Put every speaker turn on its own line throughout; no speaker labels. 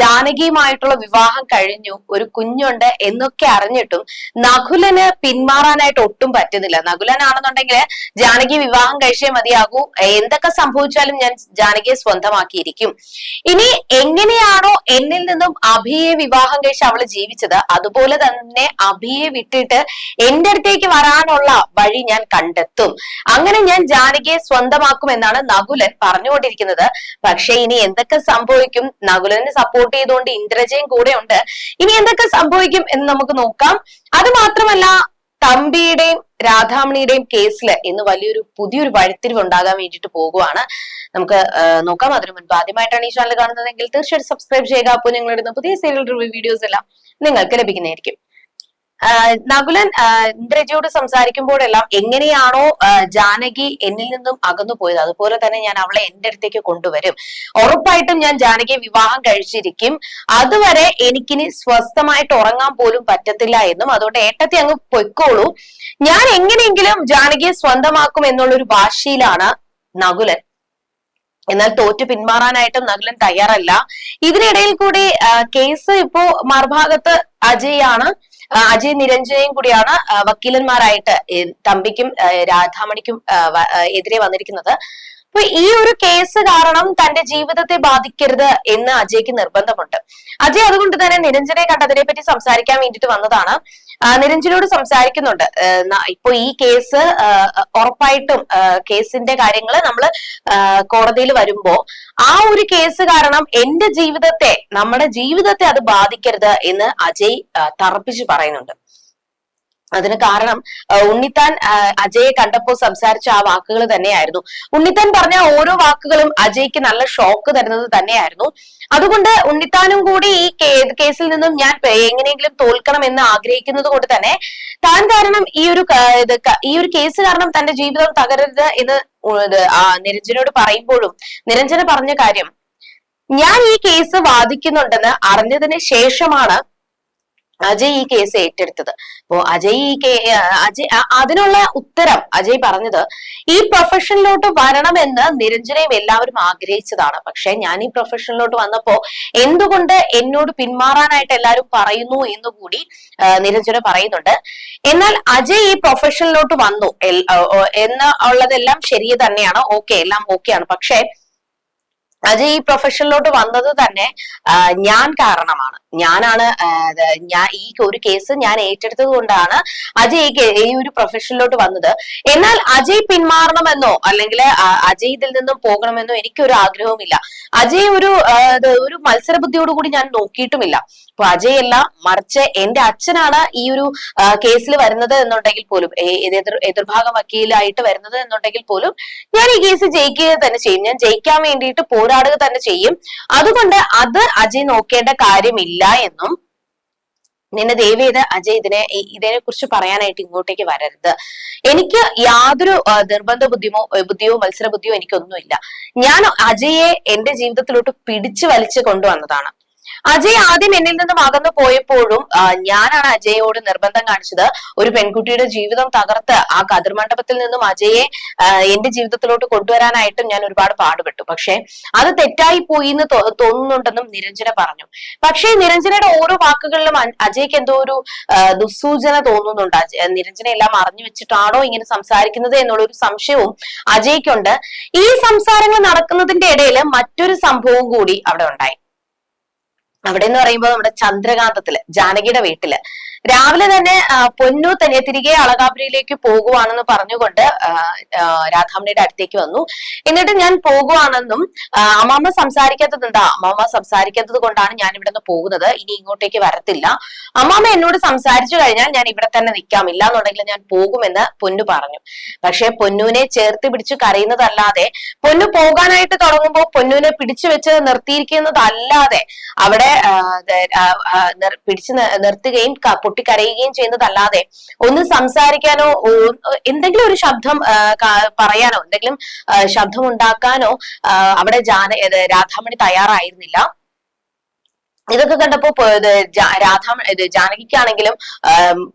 ജാനകിയുമായിട്ടുള്ള വിവാഹം കഴിഞ്ഞു. ഒരു കുഞ്ഞുണ്ട് എന്നൊക്കെ അറിഞ്ഞിട്ടും നകുലന് പിന്മാറാനായിട്ട് ഒട്ടും പറ്റുന്നില്ല. നകുലനാണെന്നുണ്ടെങ്കിൽ ജാനകി വിവാഹം കഴിച്ചേ മതിയാകൂ. എന്തൊക്കെ സംഭവിച്ചാലും ഞാൻ ജാനകിയെ സ്വന്തമാക്കിയിരിക്കും. ഇനി എങ്ങനെയാണോ എന്നിൽ നിന്നും അഭിയെ വിവാഹം കഴിച്ച് അവൾ ജീവിച്ചത് അതുപോലെ തന്നെ അഭിയെ വിട്ടിട്ട് എന്റെ അടുത്തേക്ക് വരാനുള്ള വഴി ഞാൻ കണ്ടെത്തും. അങ്ങനെ ഞാൻ ജാനകിയെ സ്വന്തമാക്കും എന്നാണ് നകുലൻ പറഞ്ഞുകൊണ്ടിരിക്കുന്നത്. പക്ഷെ ഇനി എന്തൊക്കെ സംഭവിക്കും? നകുലന് സപ്പോർട്ട് ചെയ്തുകൊണ്ട് ഇന്ദ്രജയും കൂടെ ഉണ്ട് ഇനി എന്തൊക്കെ സംഭവിക്കും എന്ന് നമുക്ക് നോക്കാം. അത് മാത്രമല്ല തമ്പിയുടെയും രാധാമണിയുടെയും കേസിൽ ഇന്ന് വലിയൊരു പുതിയൊരു വഴിത്തിരിവ് ഉണ്ടാകാൻ വേണ്ടിയിട്ട് പോകുവാണ്. നമുക്ക് നോക്കാം. അതിനു മുൻപ് ആദ്യമായിട്ടാണ് ഈ ചാനൽ കാണുന്നതെങ്കിൽ തീർച്ചയായിട്ടും സബ്സ്ക്രൈബ് ചെയ്യുക. അപ്പോൾ ഞങ്ങൾ ഇടുന്ന പുതിയ സീരിയൽ റിവ്യൂ വീഡിയോസ് എല്ലാം നിങ്ങൾക്ക് ലഭിക്കുന്നതായിരിക്കും. നകുലൻ ഇന്ദ്രജിയോട് സംസാരിക്കുമ്പോഴെല്ലാം എങ്ങനെയാണോ ജാനകി എന്നിൽ നിന്നും അകന്നു പോയത്. അതുപോലെ തന്നെ ഞാൻ അവളെ എന്റെ അടുത്തേക്ക് കൊണ്ടുവരും. ഉറപ്പായിട്ടും ഞാൻ ജാനകിയെ വിവാഹം കഴിച്ചിരിക്കും. അതുവരെ എനിക്കിനി സ്വസ്ഥമായിട്ട് ഉറങ്ങാൻ പോലും പറ്റത്തില്ല എന്നും അതുകൊണ്ട് ഏട്ടത്തി അങ്ങ് പൊയ്ക്കോളൂ. ഞാൻ എങ്ങനെയെങ്കിലും ജാനകിയെ സ്വന്തമാക്കും എന്നുള്ളൊരു വാശിയിലാണ് നകുലൻ. എന്നാൽ തോറ്റു പിന്മാറാനായിട്ടും നകുലൻ തയ്യാറല്ല. ഇതിനിടയിൽ കൂടി കേസ് ഇപ്പോ മറുഭാഗത്ത് അജയാണ്. അജയ് നിരഞ്ജനയും കൂടിയാണ് വക്കീലന്മാരായിട്ട് തമ്പിക്കും രാധാമണിക്കും എതിരെ വന്നിരിക്കുന്നത്. അപ്പൊ ഈ ഒരു കേസ് കാരണം തന്റെ ജീവിതത്തെ ബാധിക്കരുത് എന്ന് അജയ്ക്ക് നിർബന്ധമുണ്ട്. അജയ് അതുകൊണ്ട് തന്നെ നിരഞ്ജനെ കണ്ട് പറ്റി സംസാരിക്കാൻ വേണ്ടിയിട്ട് വന്നതാണ്. നിരഞ്ജനോട് സംസാരിക്കുന്നുണ്ട്. ഇപ്പൊ ഈ കേസ് ഉറപ്പായിട്ടും കേസിന്റെ കാര്യങ്ങൾ നമ്മൾ കോടതിയിൽ വരുമ്പോ ആ ഒരു കേസ് കാരണം എന്റെ ജീവിതത്തെ നമ്മുടെ ജീവിതത്തെ അത് ബാധിക്കരുത് എന്ന് അജയ് തറപ്പിച്ച് പറയുന്നുണ്ട്. അതിന് കാരണം ഉണ്ണിത്താൻ അജയെ കണ്ടപ്പോൾ സംസാരിച്ച ആ വാക്കുകൾ തന്നെയായിരുന്നു. ഉണ്ണിത്താൻ പറഞ്ഞ ഓരോ വാക്കുകളും അജയ്ക്ക് നല്ല ഷോക്ക് തരുന്നത് തന്നെയായിരുന്നു. അതുകൊണ്ട് ഉണ്ണിത്താനും കൂടി ഈ കേസിൽ നിന്നും ഞാൻ എങ്ങനെയെങ്കിലും തോൽക്കണം എന്ന് ആഗ്രഹിക്കുന്നത് കൊണ്ട് തന്നെ താൻ കാരണം ഈ ഒരു ഈ ഒരു കേസ് കാരണം തന്റെ ജീവിതം തകരരുത് എന്ന് നിരഞ്ജനോട് പറയുമ്പോഴും നിരഞ്ജന പറഞ്ഞ കാര്യം ഞാൻ ഈ കേസ് വാദിക്കുന്നുണ്ടെന്ന് അറിഞ്ഞതിന് ശേഷമാണ് അജയ് ഈ കേസ് ഏറ്റെടുത്തത്. അപ്പോ അജയ് ഈ കേ അജയ് അതിനുള്ള ഉത്തരം അജയ് പറഞ്ഞത് ഈ പ്രൊഫഷനിലോട്ട് വരണമെന്ന് നിരഞ്ജനയും എല്ലാവരും ആഗ്രഹിച്ചതാണ്. പക്ഷെ ഞാൻ ഈ പ്രൊഫഷനിലോട്ട് വന്നപ്പോ എന്തുകൊണ്ട് എന്നോട് പിന്മാറാനായിട്ട് എല്ലാവരും പറയുന്നു എന്ന് കൂടി നിരഞ്ജന പറയുന്നുണ്ട്. എന്നാൽ അജയ് ഈ പ്രൊഫഷനിലോട്ട് വന്നു. എന്ന് ഉള്ളതെല്ലാം ശരി തന്നെയാണ്. ഓക്കെ എല്ലാം ഓക്കെയാണ് പക്ഷെ അജയ് ഈ പ്രൊഫഷനിലോട്ട് വന്നത് തന്നെ ഞാൻ കാരണമാണ്. ഞാനാണ് ഞാൻ ഈ ഒരു കേസ് ഞാൻ ഏറ്റെടുത്തത് കൊണ്ടാണ് അജയ് ഈ ഒരു പ്രൊഫഷനിലോട്ട് വന്നത്. എന്നാൽ അജയ് പിന്മാറണമെന്നോ അല്ലെങ്കിൽ അജയ് ഇതിൽ നിന്നും പോകണമെന്നോ എനിക്കൊരു ആഗ്രഹവുമില്ല. അജയ് ഒരു ഒരു മത്സരബുദ്ധിയോടുകൂടി ഞാൻ നോക്കിയിട്ടുമില്ല. അപ്പൊ അജയ് അല്ല മറിച്ച് എന്റെ അച്ഛനാണ് ഈ ഒരു കേസിൽ വരുന്നത് എന്നുണ്ടെങ്കിൽ പോലും എതിർ എതിർഭാഗം വക്കീലായിട്ട് വരുന്നത് എന്നുണ്ടെങ്കിൽ പോലും ഞാൻ ഈ കേസ് ജയിക്കുക തന്നെ ചെയ്യും. ഞാൻ ജയിക്കാൻ വേണ്ടിയിട്ട് പോരാടുക തന്നെ ചെയ്യും. അതുകൊണ്ട് അത് അജയ് നോക്കേണ്ട കാര്യമില്ല. എന്നും നിന്നെ ദയവേത് അജയ് ഇതിനെ ഇതിനെ കുറിച്ച് പറയാനായിട്ട് ഇങ്ങോട്ടേക്ക് വരരുത്. എനിക്ക് യാതൊരു നിർബന്ധ ബുദ്ധിമോ ബുദ്ധിയോ മത്സര ബുദ്ധിയോ എനിക്കൊന്നുമില്ല. ഞാൻ അജയെ എന്റെ ജീവിതത്തിലോട്ട് പിടിച്ചു വലിച്ചു കൊണ്ടുവന്നതാണ്. അജയ് ആദ്യം എന്നിൽ നിന്നും അകന്നു പോയപ്പോഴും ഞാനാണ് അജയോട് നിർബന്ധം കാണിച്ചത്. ഒരു പെൺകുട്ടിയുടെ ജീവിതം തകർത്ത് ആ കതിർമണ്ഡപത്തിൽ നിന്നും അജയെ എന്റെ ജീവിതത്തിലോട്ട് കൊണ്ടുവരാനായിട്ടും ഞാൻ ഒരുപാട് പാടുപെട്ടു. പക്ഷെ അത് തെറ്റായി പോയി എന്ന് തോന്നുന്നുണ്ടെന്നും നിരഞ്ജന പറഞ്ഞു. പക്ഷേ നിരഞ്ജനയുടെ ഓരോ വാക്കുകളിലും അജയ്ക്ക് എന്തോ ഒരു ദുസ്സൂചന തോന്നുന്നുണ്ട്. നിരഞ്ജന എല്ലാം അറിഞ്ഞു വെച്ചിട്ടാണോ ഇങ്ങനെ സംസാരിക്കുന്നത് എന്നുള്ള ഒരു സംശയവും അജയ്ക്കുണ്ട്. ഈ സംസാരങ്ങൾ നടക്കുന്നതിന്റെ ഇടയിൽ മറ്റൊരു സംഭവം കൂടി അവിടെ ഉണ്ടായി. അവിടെ എന്ന് പറയുമ്പോൾ നമ്മുടെ ചന്ദ്രകാന്തത്തിൽ ജാനകിയുടെ വീട്ടിൽ. രാവിലെ തന്നെ പൊന്നു തന്നെ തിരികെ അളകാപുരിയിലേക്ക് പോകുവാണെന്ന് പറഞ്ഞുകൊണ്ട് രാധാമണിയുടെ അടുത്തേക്ക് വന്നു. എന്നിട്ട് ഞാൻ പോകുവാണെന്നും അമ്മമ്മ സംസാരിക്കാത്തത് എന്താ അമ്മാമ്മ സംസാരിക്കാത്തത് കൊണ്ടാണ് ഞാൻ ഇവിടെ നിന്ന് പോകുന്നത്. ഇനി ഇങ്ങോട്ടേക്ക് വരത്തില്ല. അമ്മാമ്മ എന്നോട് സംസാരിച്ചു കഴിഞ്ഞാൽ ഞാൻ ഇവിടെ തന്നെ നിൽക്കാം. ഇല്ല എന്നുണ്ടെങ്കിൽ ഞാൻ പോകുമെന്ന് പൊന്നു പറഞ്ഞു. പക്ഷെ പൊന്നുവിനെ ചേർത്ത് പിടിച്ചു കരയുന്നതല്ലാതെ പൊന്നു പോകാനായിട്ട് തുടങ്ങുമ്പോൾ പൊന്നുവിനെ പിടിച്ചു വെച്ച് നിർത്തിയിരിക്കുന്നതല്ലാതെ അവിടെ പിടിച്ചു നിർത്തുകയും പൊട്ടിക്കരയുകയും ചെയ്യുന്നതല്ലാതെ ഒന്ന് സംസാരിക്കാനോ എന്തെങ്കിലും ഒരു ശബ്ദം പറയാനോ എന്തെങ്കിലും ശബ്ദം ഉണ്ടാക്കാനോ അവിടെ ജാന രാധാമണി തയ്യാറായിരുന്നില്ല. ഇതൊക്കെ കണ്ടപ്പോ രാധാ ജാനകിക്കാണെങ്കിലും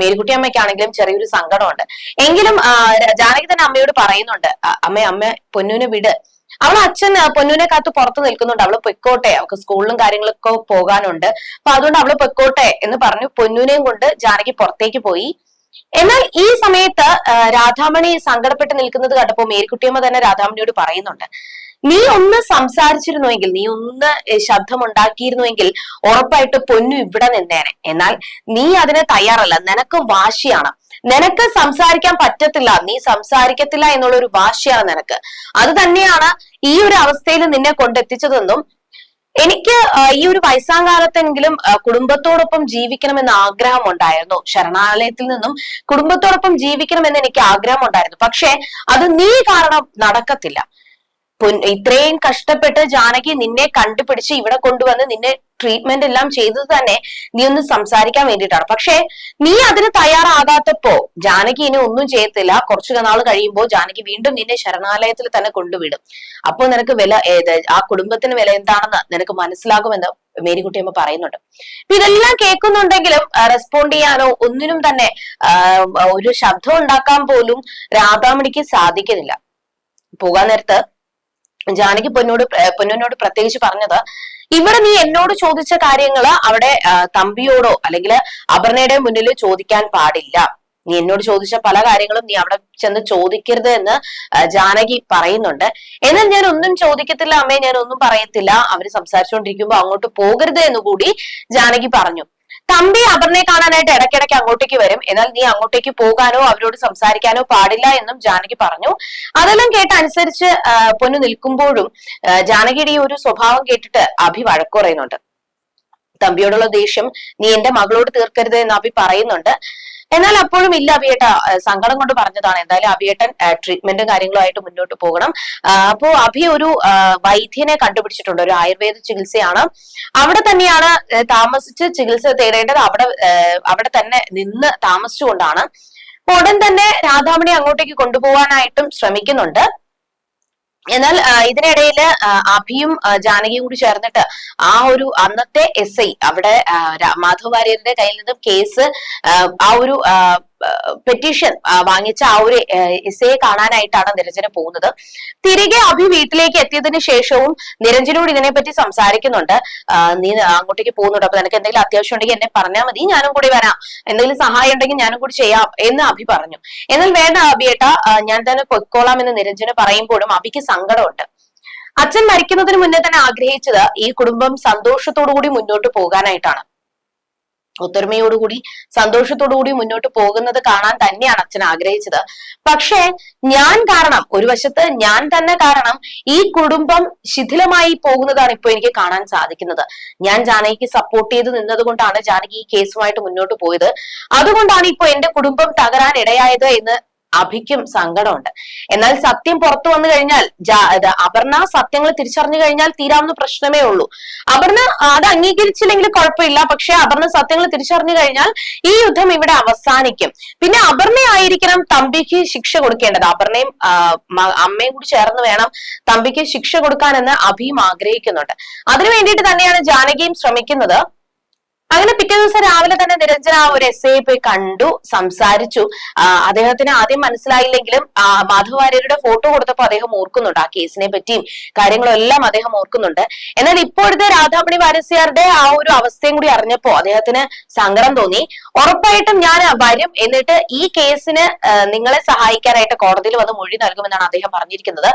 മേൽക്കുട്ടി അമ്മയ്ക്കാണെങ്കിലും ചെറിയൊരു സങ്കടമുണ്ട്. എങ്കിലും ജാനകി തന്നെ അമ്മയോട് പറയുന്നുണ്ട്. അമ്മേ അമ്മ പൊന്നുവിനെ വിട്. അവളെ അച്ഛൻ പൊന്നുവിനെ കാത്ത് പുറത്ത് നിൽക്കുന്നുണ്ട്. അവൾ പൊയ്ക്കോട്ടെ. അവൾക്ക് സ്കൂളിലും കാര്യങ്ങളൊക്കെ പോകാനുണ്ട്. അപ്പൊ അതുകൊണ്ട് അവൾ പൊയ്ക്കോട്ടെ എന്ന് പറഞ്ഞു പൊന്നുവിനെയും കൊണ്ട് ജാനകി പുറത്തേക്ക് പോയി. എന്നാൽ ഈ സമയത്ത് രാധാമണി സങ്കടപ്പെട്ട് നിൽക്കുന്നത് കണ്ടപ്പോ മേരിക്കുട്ടിയമ്മ തന്നെ രാധാമണിയോട് പറയുന്നുണ്ട്. നീ ഒന്ന് സംസാരിച്ചിരുന്നുവെങ്കിൽ നീ ഒന്ന് ശബ്ദമുണ്ടാക്കിയിരുന്നുവെങ്കിൽ ഉറപ്പായിട്ട് പൊന്നു ഇവിടെ നിന്നേനെ. എന്നാൽ നീ അതിന് തയ്യാറല്ല. നിനക്ക് വാശിയാണ്. നിനക്ക് സംസാരിക്കാൻ പറ്റത്തില്ല. നീ സംസാരിക്കത്തില്ല എന്നുള്ള ഒരു വാശിയാണ് നിനക്ക്. അത് തന്നെയാണ് ഈ ഒരു അവസ്ഥയിൽ നിന്നെ കൊണ്ടെത്തിച്ചതെന്നും എനിക്ക് ഈ ഒരു വയസ്സാം കാലത്തെങ്കിലും ആ, കുടുംബത്തോടൊപ്പം ജീവിക്കണമെന്ന് ആഗ്രഹം ഉണ്ടായിരുന്നു. ശരണാലയത്തിൽ നിന്നും കുടുംബത്തോടൊപ്പം ജീവിക്കണമെന്ന് എനിക്ക് ആഗ്രഹം ഉണ്ടായിരുന്നു. പക്ഷെ അത് നീ കാരണം നടക്കത്തില്ല. ഇത്രയും കഷ്ടപ്പെട്ട് ജാനകി നിന്നെ കണ്ടുപിടിച്ച് ഇവിടെ കൊണ്ടുവന്ന് നിന്നെ ട്രീറ്റ്മെന്റ് എല്ലാം ചെയ്തത് തന്നെ നീ ഒന്ന് സംസാരിക്കാൻ വേണ്ടിയിട്ടാണ്. പക്ഷെ നീ അതിന് തയ്യാറാകാത്തപ്പോ ജാനകി ഇനി ഒന്നും ചെയ്യത്തില്ല. കുറച്ചു നാൾ കഴിയുമ്പോൾ ജാനകി വീണ്ടും നിന്നെ ശരണാലയത്തിൽ തന്നെ കൊണ്ടുവിടും. അപ്പോ നിനക്ക് വില ഏത് ആ കുടുംബത്തിന് വില എന്താണെന്ന് നിനക്ക് മനസ്സിലാകുമെന്ന് മേരിക്കുട്ടിയമ്മ പറയുന്നുണ്ട്. ഇതെല്ലാം കേൾക്കുന്നുണ്ടെങ്കിലും റെസ്പോണ്ട് ചെയ്യാനോ ഒന്നിനും തന്നെ ഒരു ശബ്ദം ഉണ്ടാക്കാൻ പോലും രാധാമണിക്ക് സാധിക്കുന്നില്ല. പോകാൻ നേരത്ത് ജാനകി പൊന്നോട് പൊന്നോനോട് പ്രത്യേകിച്ച് പറഞ്ഞത് ഇവിടെ നീ എന്നോട് ചോദിച്ച കാര്യങ്ങൾ അവിടെ തമ്പിയോടോ അല്ലെങ്കിൽ അപർണയുടെ മുന്നിൽ ചോദിക്കാൻ പാടില്ല. നീ എന്നോട് ചോദിച്ച പല കാര്യങ്ങളും നീ അവിടെ ചെന്ന് ചോദിക്കരുത് എന്ന് ജാനകി പറയുന്നുണ്ട്. എന്നാൽ ഞാൻ ഒന്നും ചോദിക്കത്തില്ല അമ്മേ ഞാൻ ഒന്നും പറയത്തില്ല. അവർ സംസാരിച്ചുകൊണ്ടിരിക്കുമ്പോൾ അങ്ങോട്ട് പോകരുത് എന്ന് കൂടി ജാനകി പറഞ്ഞു. തമ്പി അപർണയെ കാണാനായിട്ട് ഇടയ്ക്കിടയ്ക്ക് അങ്ങോട്ടേക്ക് വരും. എന്നാൽ നീ അങ്ങോട്ടേക്ക് പോകാനോ അവരോട് സംസാരിക്കാനോ പാടില്ല എന്നും ജാനകി പറഞ്ഞു. അതെല്ലാം കേട്ട് അനുസരിച്ച് പൊന്നു നിൽക്കുമ്പോഴും ജാനകിയുടെ ഈ ഒരു സ്വഭാവം കേട്ടിട്ട് അഭി വഴക്കുറയുന്നുണ്ട് തമ്പിയോടുള്ള ദേഷ്യം നീ എന്റെ മകളോട് തീർക്കരുത് എന്ന് അഭി പറയുന്നുണ്ട്. എന്നാൽ അപ്പോഴും ഇല്ല അഭിയേട്ട. സങ്കടം കൊണ്ട് പറഞ്ഞതാണ്. എന്തായാലും അഭിയേട്ടൻ ട്രീറ്റ്മെന്റും കാര്യങ്ങളുമായിട്ട് മുന്നോട്ട് പോകണം. അപ്പോ അഭി ഒരു വൈദ്യനെ കണ്ടുപിടിച്ചിട്ടുണ്ട്. ഒരു ആയുർവേദ ചികിത്സയാണ്. അവിടെ തന്നെയാണ് താമസിച്ച് ചികിത്സ തേടേണ്ടത്. അവിടെ അവിടെ തന്നെ നിന്ന് താമസിച്ചുകൊണ്ടാണ്. ഉടൻ തന്നെ രാധാമണി അങ്ങോട്ടേക്ക് കൊണ്ടുപോകാനായിട്ടും ശ്രമിക്കുന്നുണ്ട്. എന്നാൽ ഇതിനിടയിൽ അഭിയും ജാനകിയും കൂടി ചേർന്നിട്ട് ആ ഒരു അന്നത്തെ എസ് ഐ അവിടെ മാധവ് വാര്യരുടെ കയ്യിൽ നിന്നും കേസ് ആ ഒരു പെറ്റീഷൻ വാങ്ങിച്ച ആ ഒരു എസ് കാണാനായിട്ടാണ് നിരഞ്ജന പോകുന്നത്. തിരികെ അഭി വീട്ടിലേക്ക് എത്തിയതിന് ശേഷവും നിരഞ്ജനോട് ഇതിനെപ്പറ്റി സംസാരിക്കുന്നുണ്ട്. നീ അങ്ങോട്ടേക്ക് പോകുന്നുണ്ട്. അപ്പൊ നിനക്ക് എന്തെങ്കിലും അത്യാവശ്യം ഉണ്ടെങ്കിൽ എന്നെ പറഞ്ഞാൽ മതി. ഞാനും കൂടി വരാം. എന്തെങ്കിലും സഹായം ഉണ്ടെങ്കിൽ ഞാനും കൂടി ചെയ്യാം എന്ന് അഭി പറഞ്ഞു. എന്നാൽ വേണ്ട അഭിയേട്ട ഞാൻ തന്നെ പൊയ്ക്കോളാം എന്ന് നിരഞ്ജന പറയുമ്പോഴും അഭിക്ക് സങ്കടമുണ്ട്. അച്ഛൻ മരിക്കുന്നതിന് മുന്നേ തന്നെ ആഗ്രഹിച്ചത് ഈ കുടുംബം സന്തോഷത്തോടു കൂടി മുന്നോട്ട് പോകാനായിട്ടാണ്. ഒത്തൊരുമയോടുകൂടി സന്തോഷത്തോടുകൂടി മുന്നോട്ട് പോകുന്നത് കാണാൻ തന്നെയാണ് അച്ഛൻ ആഗ്രഹിച്ചത്. പക്ഷേ ഞാൻ കാരണം ഒരു വശത്ത് ഞാൻ തന്നെ കാരണം ഈ കുടുംബം ശിഥിലമായി പോകുന്നതാണ് ഇപ്പൊ എനിക്ക് കാണാൻ സാധിക്കുന്നത്. ഞാൻ ജാനകിക്ക് സപ്പോർട്ട് ചെയ്ത് നിന്നത് കൊണ്ടാണ് ജാനകി ഈ കേസുമായിട്ട് മുന്നോട്ട് പോയത്. അതുകൊണ്ടാണ് ഇപ്പൊ എന്റെ കുടുംബം തകരാൻ ഇടയായത് എന്ന് അഭിക്കും സങ്കടമുണ്ട്. എന്നാൽ സത്യം പുറത്തു വന്നു കഴിഞ്ഞാൽ അപർണ സത്യങ്ങൾ തിരിച്ചറിഞ്ഞു കഴിഞ്ഞാൽ തീരാവുന്ന പ്രശ്നമേ ഉള്ളൂ. അപർണ അത് അംഗീകരിച്ചില്ലെങ്കിൽ കുഴപ്പമില്ല. പക്ഷെ അപർണ സത്യങ്ങൾ തിരിച്ചറിഞ്ഞു കഴിഞ്ഞാൽ ഈ യുദ്ധം ഇവിടെ അവസാനിക്കും. പിന്നെ അപർണയായിരിക്കണം തമ്പിക്ക് ശിക്ഷ കൊടുക്കേണ്ടത്. അപർണയും അമ്മയും കൂടി ചേർന്ന് വേണം തമ്പിക്ക് ശിക്ഷ കൊടുക്കാനെന്ന് അഭിയും ആഗ്രഹിക്കുന്നുണ്ട്. അതിനു വേണ്ടിയിട്ട് തന്നെയാണ് ജാനകിയും ശ്രമിക്കുന്നത്. അങ്ങനെ പിറ്റേ ദിവസം രാവിലെ തന്നെ നിരഞ്ജന ആ ഒരു എസ് ഐ പോയി കണ്ടു സംസാരിച്ചു. അദ്ദേഹത്തിന് ആദ്യം മനസ്സിലായില്ലെങ്കിലും മാധവ് വാര്യരുടെ ഫോട്ടോ കൊടുത്തപ്പോൾ അദ്ദേഹം ഓർക്കുന്നുണ്ട് ആ കേസിനെ പറ്റിയും കാര്യങ്ങളും എല്ലാം അദ്ദേഹം ഓർക്കുന്നുണ്ട്. എന്നാൽ ഇപ്പോഴത്തെ രാധാമണി വാരസ്യാരുടെ ആ ഒരു അവസ്ഥയും കൂടി അറിഞ്ഞപ്പോ അദ്ദേഹത്തിന് സങ്കടം തോന്നി. ഉറപ്പായിട്ടും ഞാൻ വരും എന്നിട്ട് ഈ കേസിന് നിങ്ങളെ സഹായിക്കാനായിട്ട് കോടതിയിൽ വന്ന് മൊഴി നൽകുമെന്നാണ് അദ്ദേഹം പറഞ്ഞിരിക്കുന്നത്.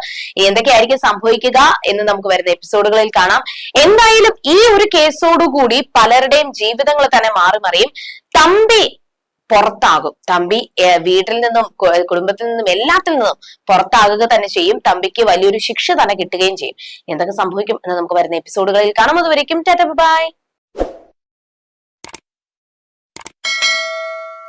എന്തൊക്കെയായിരിക്കും സംഭവിക്കുക എന്ന് നമുക്ക് വരുന്ന എപ്പിസോഡുകളിൽ കാണാം. എന്തായാലും ഈ ഒരു കേസോടുകൂടി പലരുടെയും ജീവിതങ്ങൾ തന്നെ മാറി മറിയും. തമ്പി പുറത്താകും. തമ്പി വീട്ടിൽ നിന്നും കുടുംബത്തിൽ നിന്നും എല്ലാത്തിൽ നിന്നും പുറത്താകുക തന്നെ ചെയ്യും. തമ്പിക്ക് വലിയൊരു ശിക്ഷ തന്നെ കിട്ടുകയും ചെയ്യും. എന്തൊക്കെ സംഭവിക്കും എന്ന് നമുക്ക് വരുന്ന എപ്പിസോഡുകളിൽ കാണാം. അതുവരയ്ക്കും ബൈ.